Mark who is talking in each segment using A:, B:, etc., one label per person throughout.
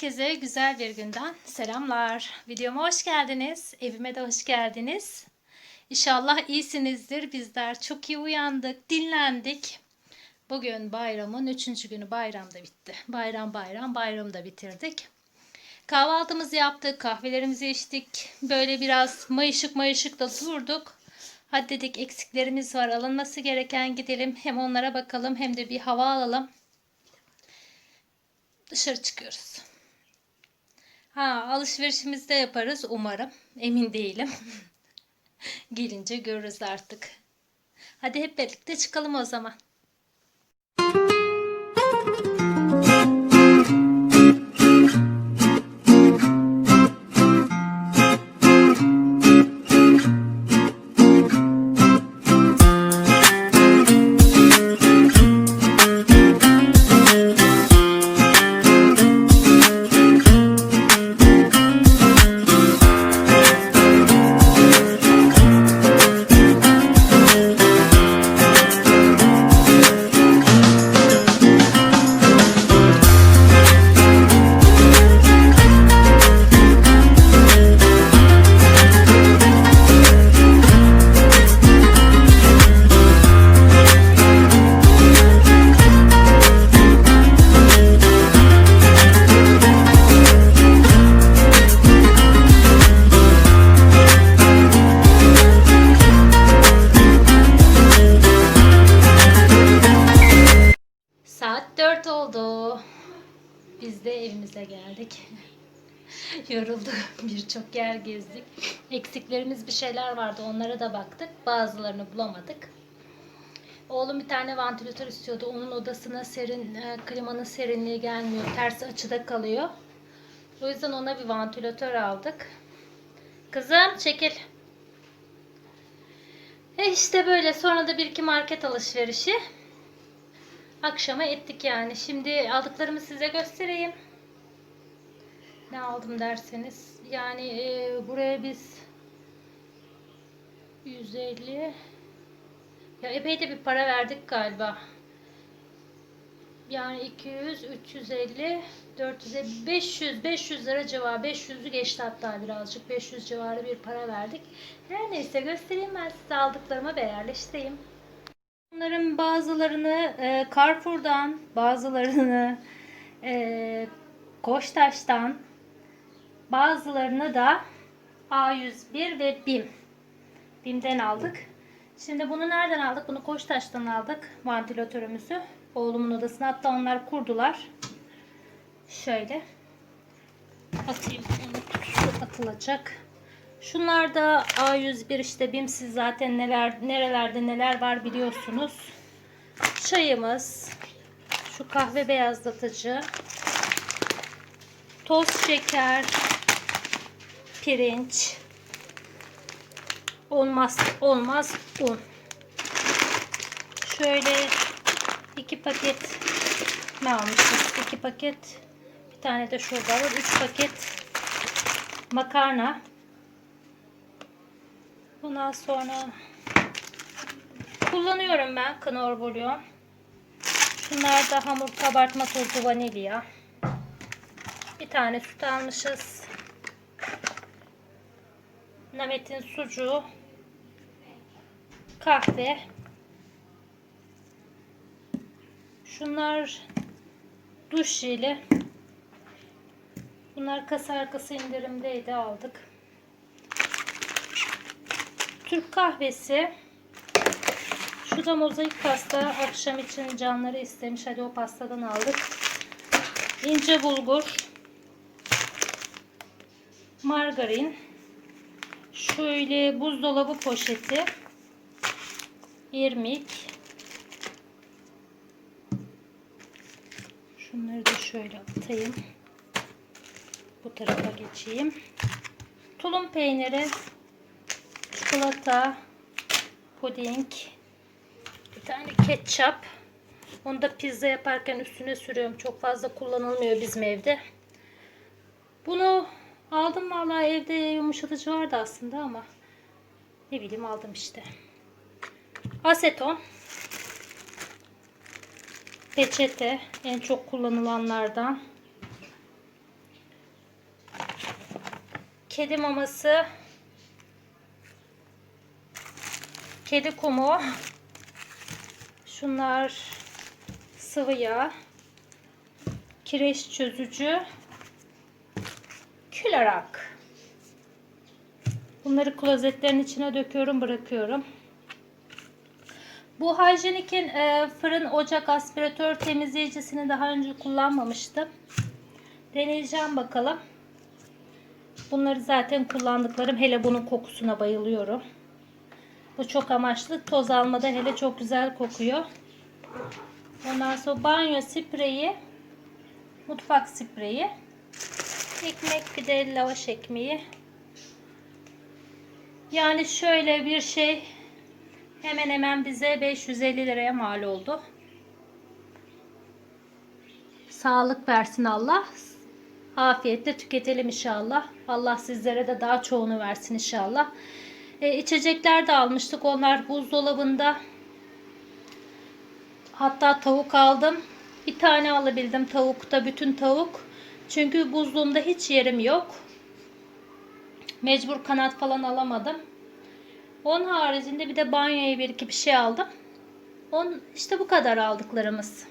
A: Herkese güzel bir günden selamlar. Videoma hoş geldiniz. Evime de hoş geldiniz. İnşallah iyisinizdir. Bizler çok iyi uyandık, dinlendik. Bugün bayramın üçüncü günü bayramda bitti. Bayram bayram bayramı da bitirdik. Kahvaltımızı yaptık, kahvelerimizi içtik. Böyle biraz mayışık mayışık da durduk. Hadi dedik eksiklerimiz var, alınması gereken gidelim. Hem onlara bakalım hem de bir hava alalım. Dışarı çıkıyoruz. Ha, alışverişimizi de yaparız umarım. Emin değilim. Gelince görürüz artık. Hadi hep birlikte çıkalım o zaman. 4 oldu. Biz de evimize geldik. Yorulduk. Birçok yer gezdik. Eksiklerimiz bir şeyler vardı. Onlara da baktık. Bazılarını bulamadık. Oğlum bir tane vantilatör istiyordu. Onun odasına serin, e, klimanın serinliği gelmiyor. Ters açıda kalıyor. O yüzden ona bir vantilatör aldık. Kızım çekil. E işte böyle. Sonra da bir iki market alışverişi. Akşama ettik yani. Şimdi aldıklarımı size göstereyim. Ne aldım derseniz. Yani e, buraya biz 150 ya epey de bir para verdik galiba. Yani 200, 350, 400, 500, 500 lira civarı. 500'ü geçti hatta birazcık. 500 civarı bir para verdik. Her neyse göstereyim ben size aldıklarımı ve yerleştireyim. Bunların bazılarını e, Carrefour'dan, bazılarını e, Koçtaş'tan, bazılarını da A101 ve BİM. BİM'den aldık. Şimdi bunu nereden aldık? Bunu Koçtaş'tan aldık. Vantilatörümüzü. Oğlumun odasına. Hatta onlar kurdular. Şöyle. Atayım. Onu atılacak. Şunlar da A101 işte BİM'siz zaten neler nerelerde neler var biliyorsunuz. Çayımız, şu kahve beyazlatıcı, toz şeker, pirinç, olmaz olmaz un. Şöyle iki paket ne almışız? İki paket bir tane de şurada var. Üç paket makarna. Bundan sonra kullanıyorum ben Knorr bulyon. Şunlar da hamur kabartma tozu vanilya. Bir tane süt almışız. Namet'in sucuğu. Kahve. Şunlar duş jeli. Bunlar kasa arkası indirimdeydi aldık. Türk kahvesi. Şu da mozaik pasta. Akşam için canları istemiş. Hadi o pastadan aldık. İnce bulgur. Margarin. Şöyle buzdolabı poşeti. irmik. Şunları da şöyle atayım. Bu tarafa geçeyim. Tulum peyniri çikolata, puding, bir tane ketçap. Onu da pizza yaparken üstüne sürüyorum. Çok fazla kullanılmıyor bizim evde. Bunu aldım vallahi evde yumuşatıcı vardı aslında ama ne bileyim aldım işte. Aseton. Peçete en çok kullanılanlardan. kedi maması, kedi kumu, şunlar sıvı yağ, kireç çözücü, külarak. Bunları klozetlerin içine döküyorum, bırakıyorum. Bu Hijyenik'in e, fırın ocak aspiratör temizleyicisini daha önce kullanmamıştım. Deneyeceğim bakalım. Bunları zaten kullandıklarım. Hele bunun kokusuna bayılıyorum. Bu çok amaçlı. Toz almada hele çok güzel kokuyor. Ondan sonra banyo spreyi, mutfak spreyi, ekmek bir de lavaş ekmeği. Yani şöyle bir şey hemen hemen bize 550 liraya mal oldu. Sağlık versin Allah. Afiyetle tüketelim inşallah. Allah sizlere de daha çoğunu versin inşallah. E, içecekler de almıştık. Onlar buzdolabında. Hatta tavuk aldım. Bir tane alabildim tavukta bütün tavuk. Çünkü buzluğumda hiç yerim yok. Mecbur kanat falan alamadım. Onun haricinde bir de banyoya bir iki bir şey aldım. On, işte bu kadar aldıklarımız.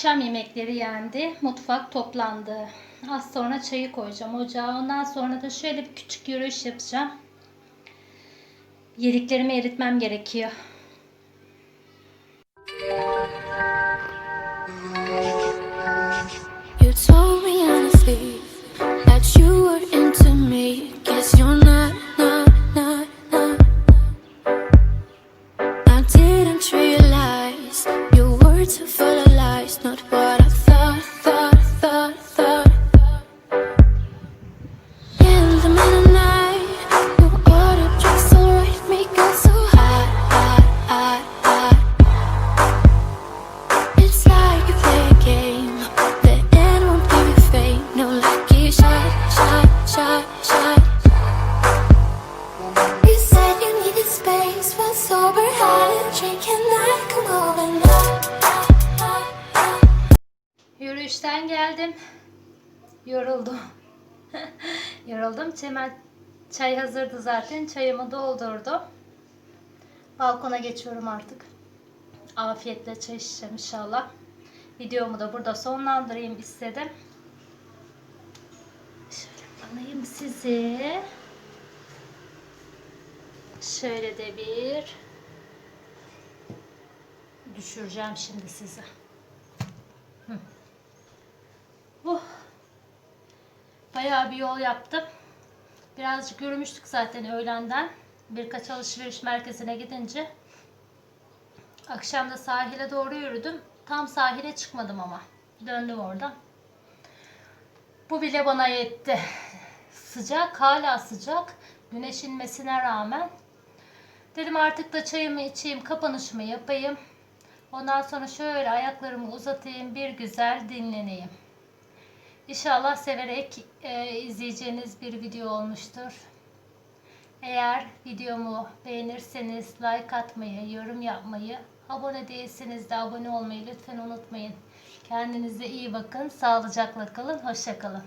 A: Akşam yemekleri yendi. Mutfak toplandı. Az sonra çayı koyacağım ocağa. Ondan sonra da şöyle bir küçük yürüyüş yapacağım. Yediklerimi eritmem gerekiyor. Yürüyüşten geldim. Yoruldum. Yoruldum. Hemen Çay hazırdı zaten. Çayımı doldurdum. Balkona geçiyorum artık. Afiyetle çay içeceğim inşallah. Videomu da burada sonlandırayım istedim. Şöyle alayım sizi. Şöyle de bir düşüreceğim şimdi sizi. Hı. Oh. Bayağı bir yol yaptım. Birazcık yürümüştük zaten öğlenden. Birkaç alışveriş merkezine gidince. Akşam da sahile doğru yürüdüm. Tam sahile çıkmadım ama. Döndüm oradan. Bu bile bana yetti. Sıcak, hala sıcak. Güneş inmesine rağmen. Dedim artık da çayımı içeyim, kapanışımı yapayım. Ondan sonra şöyle ayaklarımı uzatayım, bir güzel dinleneyim. İnşallah severek e, izleyeceğiniz bir video olmuştur. Eğer videomu beğenirseniz like atmayı, yorum yapmayı, abone değilseniz de abone olmayı lütfen unutmayın. Kendinize iyi bakın, sağlıcakla kalın, hoşça kalın.